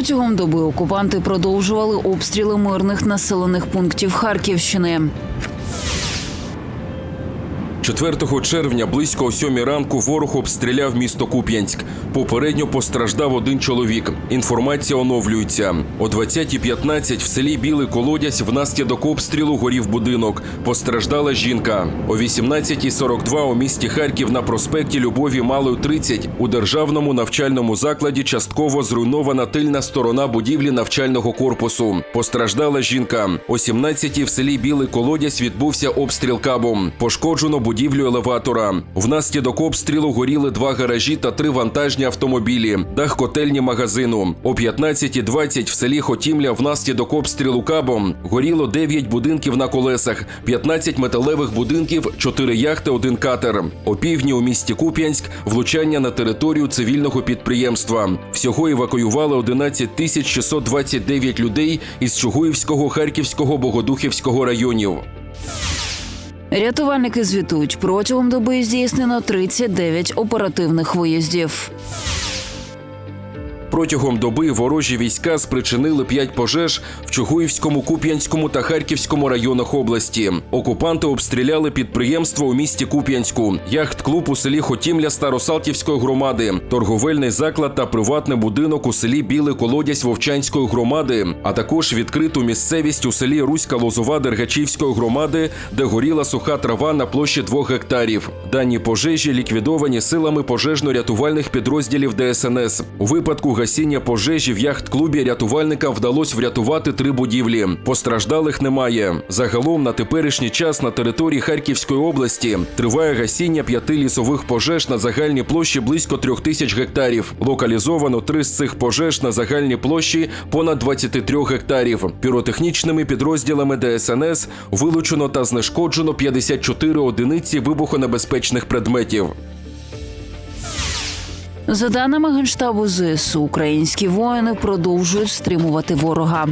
Протягом доби окупанти продовжували обстріли мирних населених пунктів Харківщини. 4 червня близько о 7 ранку ворог обстріляв місто Куп'янськ. Попередньо постраждав один чоловік. Інформація оновлюється. О 20.15 в селі Білий Колодязь внаслідок обстрілу горів будинок. Постраждала жінка. О 18.42 у місті Харків на проспекті Любові Малої 30 у державному навчальному закладі частково зруйнована тильна сторона будівлі навчального корпусу. Постраждала жінка. О 17.00 в селі Білий Колодязь відбувся обстріл кабом. Пошкоджено будівлю елеватора. Внаслідок обстрілу горіли два гаражі та три вантажні автомобілі, дах котельні магазину. О 15.20 в селі Хотімля внаслідок обстрілу кабом горіло 9 будинків на колесах, 15 металевих будинків, 4 яхти, один катер. О півдні у місті Куп'янськ влучання на територію цивільного підприємства. Всього евакуювали 11 тисяч 629 людей із Чугуївського, Харківського, Богодухівського районів. Рятувальники звітують, протягом доби здійснено 39 оперативних виїздів. Протягом доби ворожі війська спричинили п'ять пожеж в Чугуївському, Куп'янському та Харківському районах області. Окупанти обстріляли підприємство у місті Куп'янську, яхт-клуб у селі Хотімля Старосалтівської громади, торговельний заклад та приватний будинок у селі Білий Колодязь Вовчанської громади, а також відкриту місцевість у селі Руська Лозова Дергачівської громади, де горіла суха трава на площі двох гектарів. Дані пожежі ліквідовані силами пожежно-рятувальних підрозділів ДСНС. У випадку гасіння пожежі в яхт-клубі рятувальника вдалося врятувати три будівлі. Постраждалих немає. Загалом на теперішній час на території Харківської області триває гасіння п'яти лісових пожеж на загальній площі близько трьох тисяч гектарів. Локалізовано три з цих пожеж на загальній площі понад 23 гектарів. Піротехнічними підрозділами ДСНС вилучено та знешкоджено 54 одиниці вибухонебезпечних предметів. За даними генштабу ЗСУ, українські воїни продовжують стримувати ворога.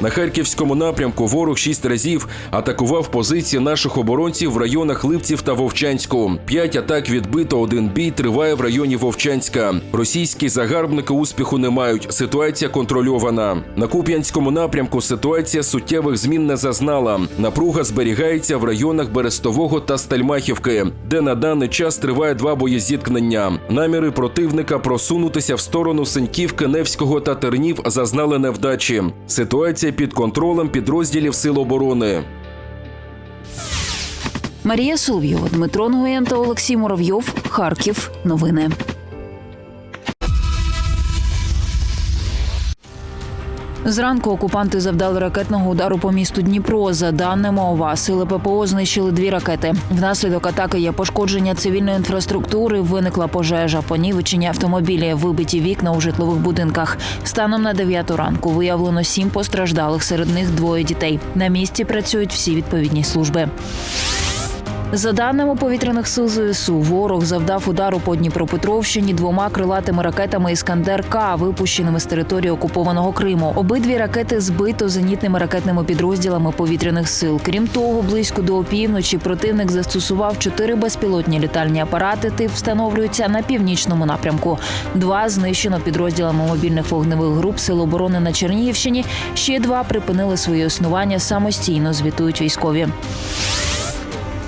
На харківському напрямку ворог шість разів атакував позиції наших оборонців в районах Липців та Вовчанську. П'ять атак відбито. Один бій триває в районі Вовчанська. Російські загарбники успіху не мають. Ситуація контрольована. На Куп'янському напрямку ситуація суттєвих змін не зазнала. Напруга зберігається в районах Берестового та Стальмахівки, де на даний час триває два боєзіткнення. Наміри противника просунутися в сторону Синьківки, Невського та Тернів зазнали невдачі. Ситуація під контролем підрозділів Сил оборони. Марія Соловйова, Дмитро Нгоєн та Олексій Муравйов. Харків. Новини. Зранку окупанти завдали ракетного удару по місту Дніпро. За даними ОВА, сили ППО знищили дві ракети. Внаслідок атаки є пошкодження цивільної інфраструктури. Виникла пожежа, понівечені автомобілі, вибиті вікна у житлових будинках. Станом на 9 ранку виявлено сім постраждалих. Серед них двоє дітей. На місці працюють всі відповідні служби. За даними повітряних сил ЗСУ, ворог завдав удару по Дніпропетровщині двома крилатими ракетами Іскандер К, випущеними з території окупованого Криму. Обидві ракети збито зенітними ракетними підрозділами повітряних сил. Крім того, близько до опівночі противник застосував чотири безпілотні літальні апарати. Тип встановлюється на північному напрямку. Два знищено підрозділами мобільних вогневих груп Сил оборони на Чернігівщині. Ще два припинили своє існування самостійно. Звітують військові.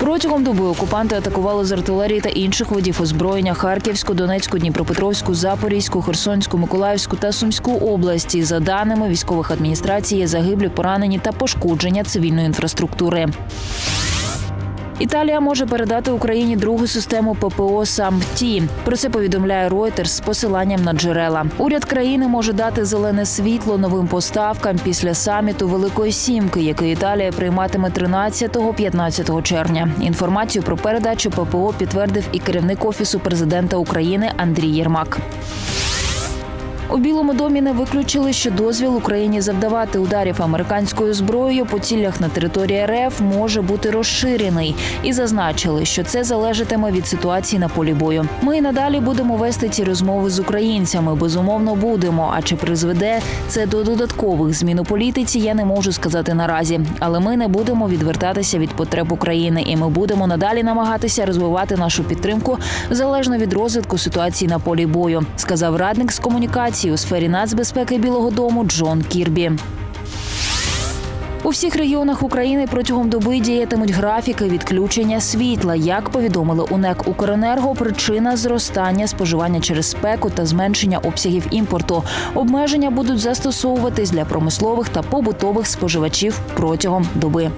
Протягом доби окупанти атакували з артилерії та інших видів озброєння Харківську, Донецьку, Дніпропетровську, Запорізьку, Херсонську, Миколаївську та Сумську області. За даними військових адміністрацій, загиблі, поранені та пошкодження цивільної інфраструктури. Італія може передати Україні другу систему ППО «Самті». Про це повідомляє Reuters з посиланням на джерела. Уряд країни може дати зелене світло новим поставкам після саміту Великої Сімки, який Італія прийматиме 13-15 червня. Інформацію про передачу ППО підтвердив і керівник офісу президента України Андрій Єрмак. У Білому домі не виключили, що дозвіл Україні завдавати ударів американською зброєю по цілях на території РФ може бути розширений, і зазначили, що це залежатиме від ситуації на полі бою. Ми і надалі будемо вести ці розмови з українцями. Безумовно, будемо. А чи призведе це до додаткових змін у політиці? Я не можу сказати наразі. Але ми не будемо відвертатися від потреб України, і ми будемо надалі намагатися розвивати нашу підтримку залежно від розвитку ситуації на полі бою, сказав радник з комунікації інновацій у сфері нацбезпеки Білого Дому Джон Кірбі. У всіх регіонах України протягом доби діятимуть графіки відключення світла. Як повідомили у НЕК «Укренерго», причина зростання споживання через спеку та зменшення обсягів імпорту. Обмеження будуть застосовуватись для промислових та побутових споживачів протягом доби.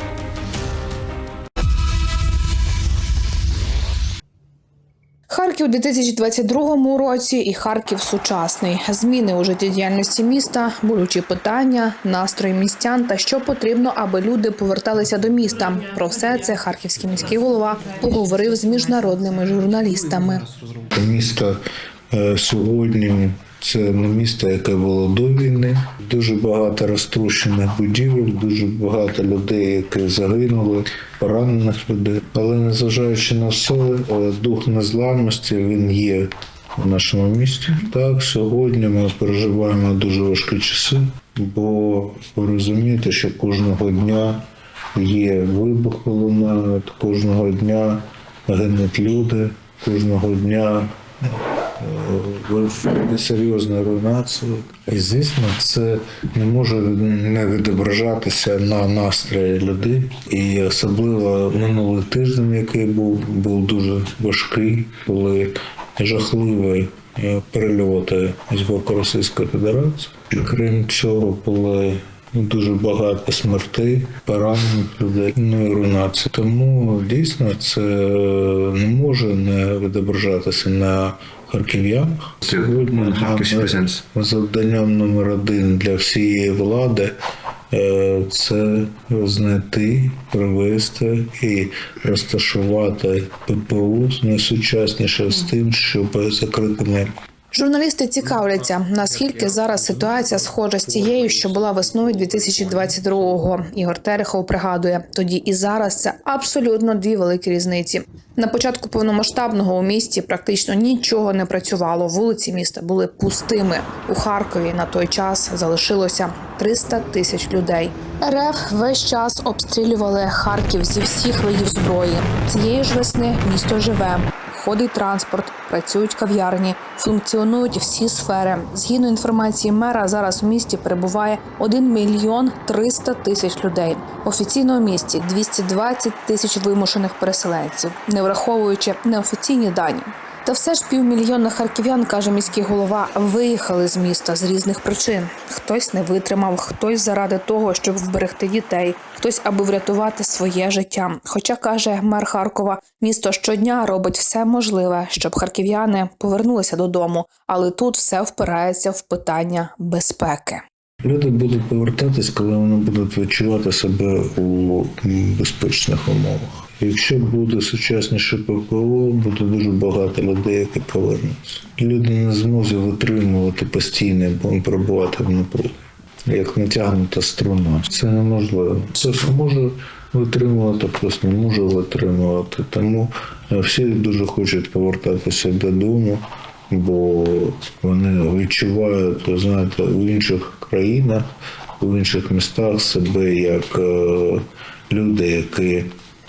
Харків у 2022 році і Харків сучасний. Зміни у життєдіяльності міста, болючі питання, настрої містян та що потрібно, аби люди поверталися до міста. Про все це харківський міський голова поговорив з міжнародними журналістами. Місто е, сьогодні це місто, яке було до війни. Дуже багато розтрощених будівель, дуже багато людей, які загинули, поранених людей. Але незважаючи на все, е, дух незламності він є в нашому місті. Так, сьогодні ми переживаємо дуже важкі часи, бо розумієте, що кожного дня є вибухи лунають, кожного дня гинуть люди, кожного дня е, серйозна руйнація. І звісно, це не може не відображатися на настрої людей. І особливо минулий тиждень, який був, був дуже важкий, були жахливі е, перельоти з боку Російської Федерації. Крім цього, були дуже багато смертей, поранених людей, ну і руйнації. Тому дійсно це не може не відображатися на харків'янах. Сьогодні Харківський завданням номер один для всієї влади. е, Це знайти, привести і розташувати ППУ найсучасніше з тим, щоб закрити небо. Журналісти цікавляться, наскільки зараз ситуація схожа з тією, що була весною 2022-го. Ігор Терехов пригадує, тоді і зараз це абсолютно дві великі різниці. На початку повномасштабного у місті практично нічого не працювало. Вулиці міста були пустими. У Харкові на той час залишилося 300 тисяч людей. РФ весь час обстрілювали Харків зі всіх видів зброї. Цієї ж весни місто живе. Ходить транспорт, працюють кав'ярні, функціонують всі сфери. Згідно інформації мера, зараз у місті перебуває 1 мільйон 300 тисяч людей. Офіційно у місті 220 тисяч вимушених переселенців, не враховуючи неофіційні дані. Та все ж півмільйона харків'ян, каже міський голова, виїхали з міста з різних причин. Хтось не витримав, хтось заради того, щоб вберегти дітей, хтось аби врятувати своє життя. Хоча каже мер Харкова, місто щодня робить все можливе, щоб харків'яни повернулися додому, але тут все впирається в питання безпеки. Люди будуть повертатись, коли вони будуть відчувати себе у безпечних умовах. Якщо буде сучасніше ППО, буде дуже багато людей, які повернуться. Люди не зможуть витримувати постійно, бо перебувати в напругі, як натягнута струна. Це неможливо. Хтось може витримувати, хтось не може витримувати. Тому е, всі дуже хочуть повертатися додому бо вони відчувають, ви знаєте, в інших країнах, в інших містах себе як е, люди, які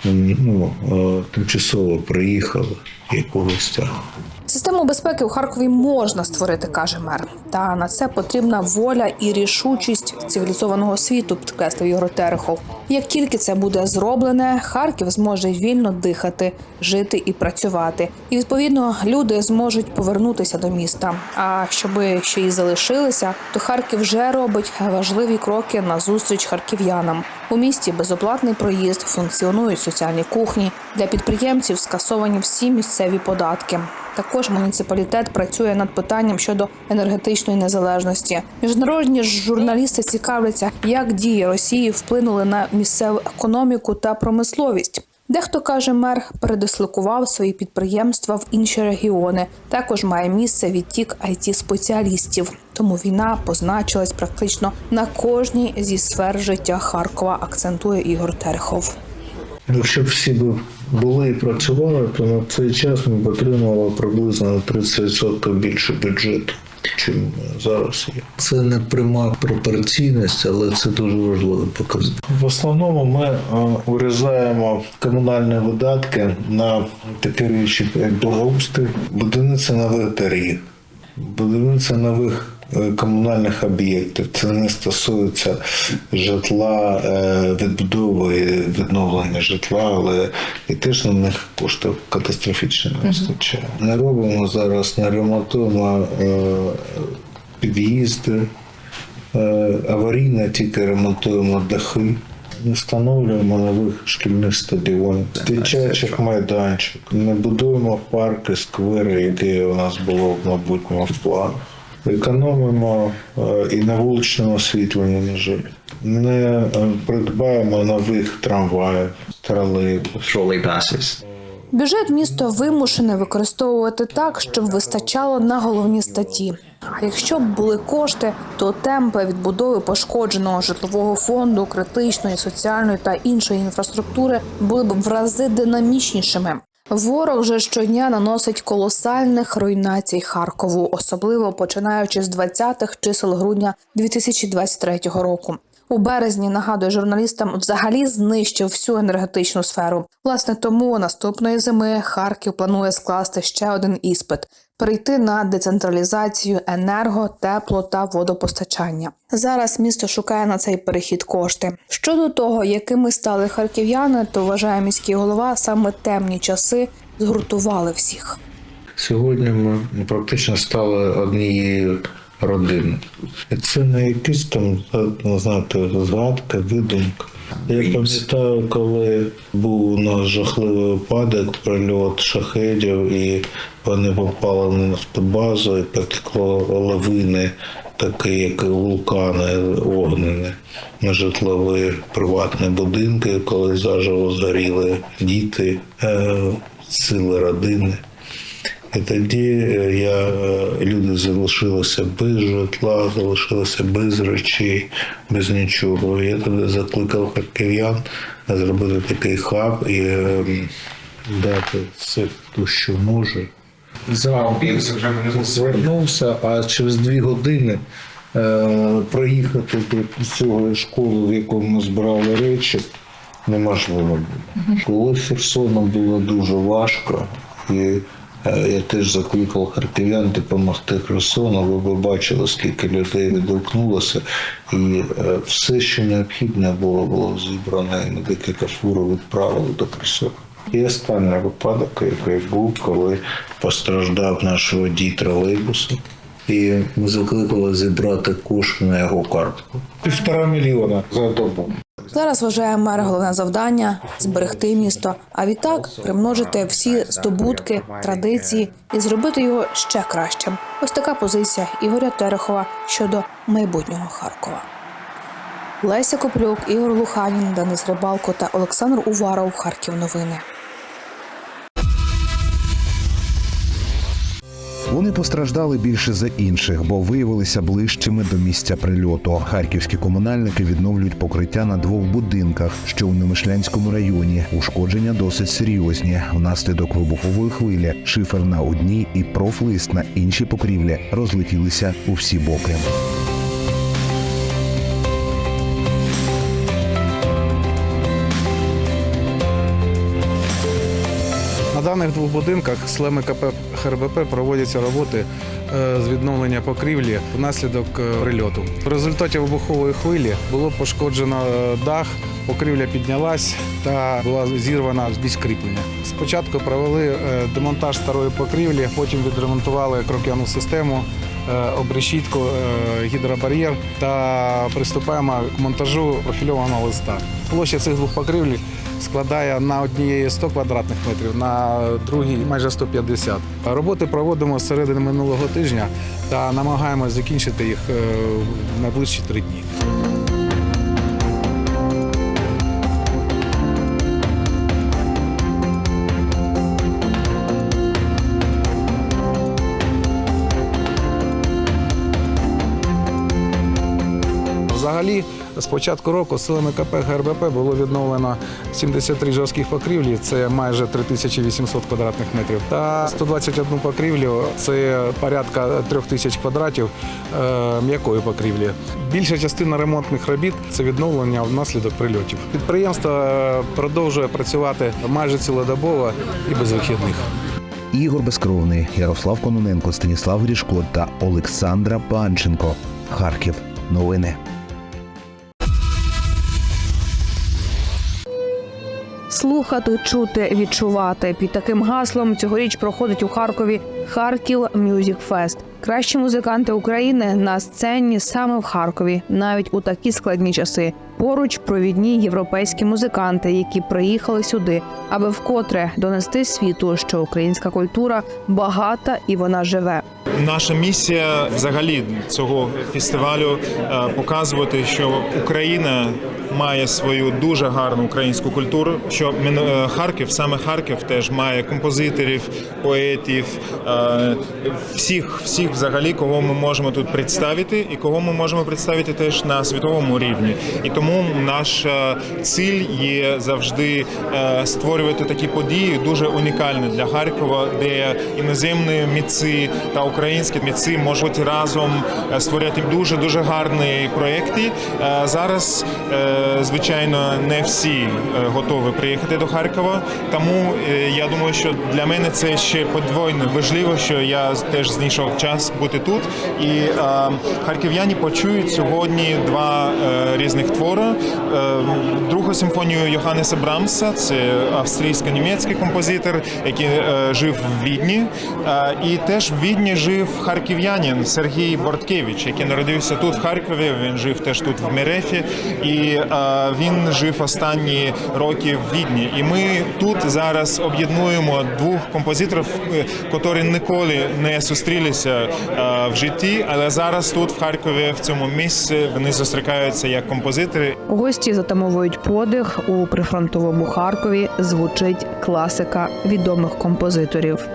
ну, е, тимчасово приїхали якогось гостях. Систему безпеки у Харкові можна створити, каже мер. Та на це потрібна воля і рішучість цивілізованого світу, підкреслив Ігор Терехов. Як тільки це буде зроблене, Харків зможе вільно дихати, жити і працювати. І відповідно люди зможуть повернутися до міста. А щоби ще й залишилися, то Харків вже робить важливі кроки на зустріч харків'янам. У місті безоплатний проїзд, функціонують соціальні кухні. Для підприємців скасовані всі місцеві податки. Також муніципалітет працює над питанням щодо енергетичної незалежності. Міжнародні журналісти цікавляться, як дії Росії вплинули на місцеву економіку та промисловість. Дехто каже, мер передислокував свої підприємства в інші регіони. Також має місце відтік it спеціалістів. Тому війна позначилась практично на кожній зі сфер життя Харкова. Акцентує Ігор Терехов. Якщо всі б були і працювали, то на цей час ми б отримали приблизно на 30% більше бюджету, чим зараз є. Це не пряма пропорційність, але це дуже важливий показник. В основному ми е, урізаємо комунальні видатки на такі речі, як благоустрій, будівництво нових доріг, будівництво нових комунальних об'єктів. Це не стосується житла, е, відбудови, відновлення житла, але і теж на них коштів катастрофічно не вистачає. Не робимо зараз, не ремонтуємо е, під'їзди, е, аварійно тільки ремонтуємо дахи. Не встановлюємо нових шкільних стадіонів, дитячих майданчик, не будуємо парки, сквери, які у нас було в майбутньому в планах. Економимо е, і на вуличному освітленні, на жаль. Не е, придбаємо нових трамваїв, тролейбусів. passes. Бюджет місто вимушене використовувати так, щоб вистачало на головні статті. А якщо б були кошти, то темпи відбудови пошкодженого житлового фонду, критичної, соціальної та іншої інфраструктури були б в рази динамічнішими. Ворог же щодня наносить колосальних руйнацій Харкову, особливо починаючи з 20-х чисел грудня 2023 року. У березні нагадує журналістам, взагалі знищив всю енергетичну сферу. Власне, тому наступної зими Харків планує скласти ще один іспит перейти на децентралізацію енерго, тепло та водопостачання. Зараз місто шукає на цей перехід кошти. Щодо того, якими стали харків'яни, то вважає міський голова саме темні часи згуртували всіх. Сьогодні ми практично стали однією родиною. Це не якісь там, ну, знаєте, згадка, видумка. Я пам'ятаю, коли був у нас жахливий випадок, прильот шахедів, і вони попали на нафтобазу, і потекло лавини, такі як вулкани огнені, на житлові приватні будинки, коли заживо згоріли діти, е, сили родини. І тоді е, я, е, люди залишилися без житла, залишилися без речей, без нічого. Я тоді закликав харків'ян зробити такий хаб і е, дати все, хто що може. Звернувся, а через дві години проїхати до цього школи, в яку ми збирали речі, неможливо було. Коли Херсоном було дуже важко, і я теж закликав харків'ян допомогти Херсону. Ви б бачили, скільки людей відгукнулося, і е, все, що необхідне було, було зібране, і ми декілька фуру відправили до Херсону. І останній випадок, який був, коли постраждав наш водій тролейбусу. І ми закликали зібрати кошти на його картку. Півтора мільйона за добу. Зараз вважає мер головне завдання зберегти місто, а відтак примножити всі здобутки, традиції і зробити його ще кращим. Ось така позиція Ігоря Терехова щодо майбутнього Харкова. Леся Коплюк, Ігор Луханін, Денис Рибалко та Олександр Уваров. Харків новини. Вони постраждали більше за інших, бо виявилися ближчими до місця прильоту. Харківські комунальники відновлюють покриття на двох будинках, що у Немишлянському районі. Ушкодження досить серйозні. Внаслідок вибухової хвилі шифер на одній і профлист на іншій покрівлі розлетілися у всі боки. На даних двох будинках члени КП ХРБП проводяться роботи е, з відновлення покрівлі внаслідок е, прильоту. В результаті вибухової хвилі було пошкоджено е, дах, покрівля піднялась та була зірвана збіч кріплення. Спочатку провели демонтаж старої покрівлі, потім відремонтували крок'яну систему, обрешітку, гідробар'єр та приступаємо к монтажу профільованого листа. Площа цих двох покрівлі складає на однієї 100 квадратних метрів, на другій майже 150. Роботи проводимо з середини минулого тижня та намагаємося закінчити їх е, в найближчі три дні. З початку року силами КП ГРБП було відновлено 73 жорстких покрівлі, це майже 3800 квадратних метрів, та 121 покрівлю, це порядка 3000 квадратів е, м'якої покрівлі. Більша частина ремонтних робіт це відновлення внаслідок прильотів. Підприємство е, продовжує працювати майже цілодобово і без вихідних. Ігор Безкровний, Ярослав Кононенко, Станіслав Грішко та Олександра Панченко. Харків. Новини. Слухати, чути, відчувати під таким гаслом цьогоріч проходить у Харкові Харків Мюзік Фест. Кращі музиканти України на сцені саме в Харкові, навіть у такі складні часи. Поруч провідні європейські музиканти, які приїхали сюди, аби вкотре донести світу, що українська культура багата і вона живе. Наша місія взагалі цього фестивалю е, показувати, що Україна має свою дуже гарну українську культуру. Що е, Харків, саме Харків, теж має композиторів, поетів, е, всіх, всіх взагалі, кого ми можемо тут представити, і кого ми можемо представити теж на світовому рівні. І тому наша ціль є завжди е, створювати такі події дуже унікальні для Харкова, де іноземні митці та українські митці можуть разом створювати дуже дуже гарні проекти. Зараз, звичайно, не всі е, готові приїхати до Харкова. Тому е, я думаю, що для мене це ще подвойно важливо, що я теж знайшов час бути тут. І е, харків'яні почують сьогодні два різних твори. Другу симфонію Йоханнеса Брамса, це австрійсько-німецький композитор, який жив в Відні. І теж в Відні жив харків'янин Сергій Борткевич, який народився тут, в Харкові. Він жив теж тут в Мерефі, і він жив останні роки в Відні. І ми тут зараз об'єднуємо двох композиторів, е, котрі ніколи не зустрілися е, в житті, але зараз тут, в Харкові, в цьому місці, вони зустрікаються як композитори. Гості затамовують подих у прифронтовому Харкові. Звучить класика відомих композиторів.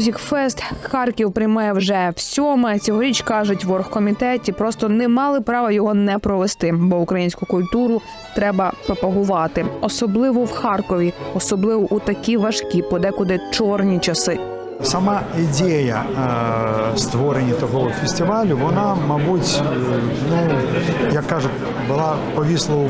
Харків Мюзік Фест Харків прийме вже в сьоме. Цьогоріч кажуть в оргкомітеті, просто не мали права його не провести, бо українську культуру треба пропагувати, особливо в Харкові, особливо у такі важкі, подекуди чорні часи. Сама ідея е, створення такого фестивалю, вона, мабуть, е, ну як кажуть, була повісла у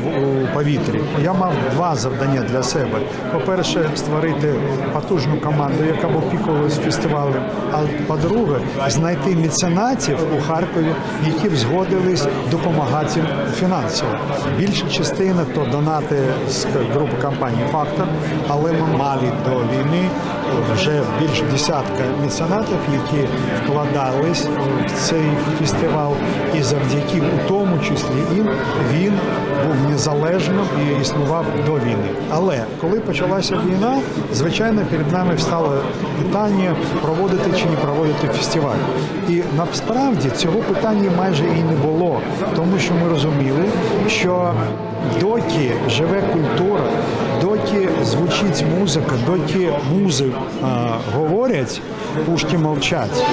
повітрі. Я мав два завдання для себе. По-перше, створити потужну команду, яка б опікувалась фестивалем. А по-друге, знайти меценатів у Харкові, які б згодились допомагати фінансово. Більша частина то донати з групи компанії Фактор, але ми мали до війни вже більше десятка меценатів, які вкладались в цей фестиваль, і завдяки у тому числі їм він був незалежним і існував до війни. Але коли почалася війна, звичайно, перед нами встало питання проводити чи не проводити фестиваль. І насправді цього питання майже і не було, тому що ми розуміли, що доки живе культура, доки звучить музика, доки музи а, говорять, пушки мовчать.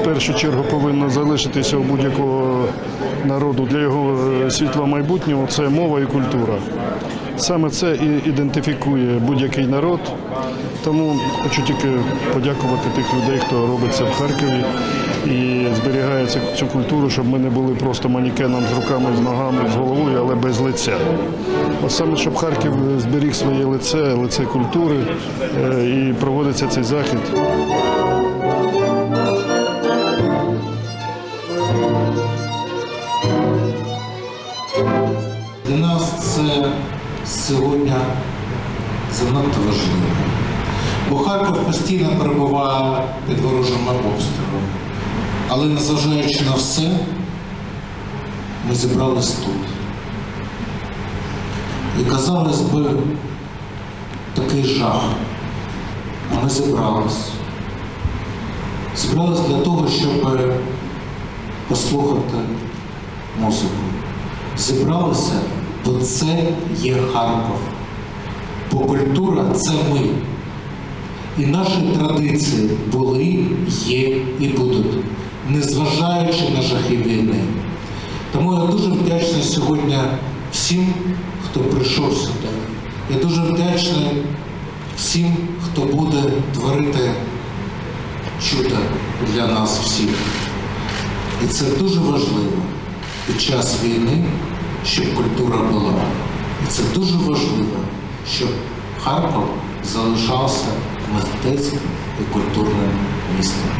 в першу чергу повинно залишитися у будь-якого народу для його е, світлого майбутнього це мова і культура. Саме це і ідентифікує будь-який народ. Тому хочу тільки подякувати тих людей, хто робить це в Харкові і зберігає цю- культуру, щоб ми не були просто манікеном з руками, з ногами, з головою, але без лиця. От саме щоб Харків зберіг своє лице, лице культури е, і проводиться цей захід. Це сьогодні занадто важливо. Бо Харків постійно перебуває під ворожими обстрілами. Але незважаючи на все, ми зібрались тут. І казалось би, такий жах. А ми зібрались. Зібрались для того, щоб послухати музику зібралися, бо це є Харків. Бо культура це ми. І наші традиції були, є і будуть, незважаючи на жахи війни. Тому я дуже вдячний сьогодні всім, хто прийшов сюди. Я дуже вдячний всім, хто буде творити чудо для нас всіх. І це дуже важливо під час війни, щоб культура була. І це дуже важливо, щоб Харків залишався мистецьким і культурним містом.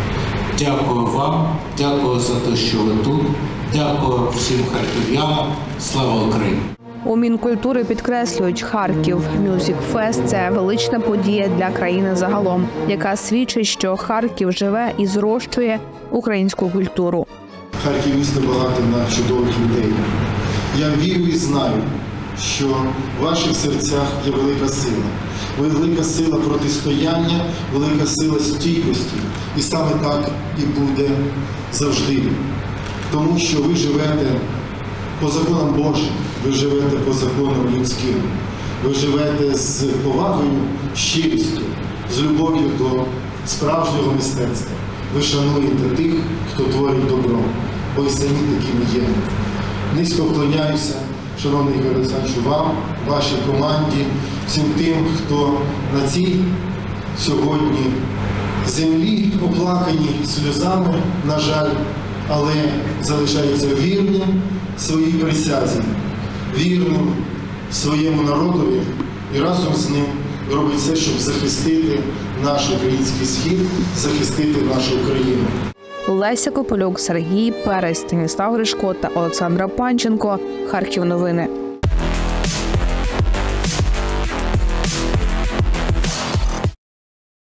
Дякую вам, дякую за те, що ви тут. Дякую всім харків'янам. Слава Україні! У Мінкультури підкреслюють, Харків Мюзик Фест це велична подія для країни загалом, яка свідчить, що Харків живе і зрощує українську культуру. Харків місто багато на чудових людей. Я вірю і знаю, що в ваших серцях є велика сила. Велика сила протистояння, велика сила стійкості. І саме так і буде завжди. Тому що ви живете по законам Божим, ви живете по законам людським, ви живете з повагою, щирістю, з любов'ю до справжнього мистецтва. Ви шануєте тих, хто творить добро, бо й самі такими є. Низько вклоняюся, шановний Ігор Олександрович, вам, вашій команді, всім тим, хто на цій сьогодні землі оплакані сльозами, на жаль, але залишається вірним своїй присязі, вірним своєму народові і разом з ним робить все, щоб захистити наш український схід, захистити нашу Україну. Леся Кополюк, Сергій Перес, Станіслав Гришко та Олександра Панченко. Харків новини.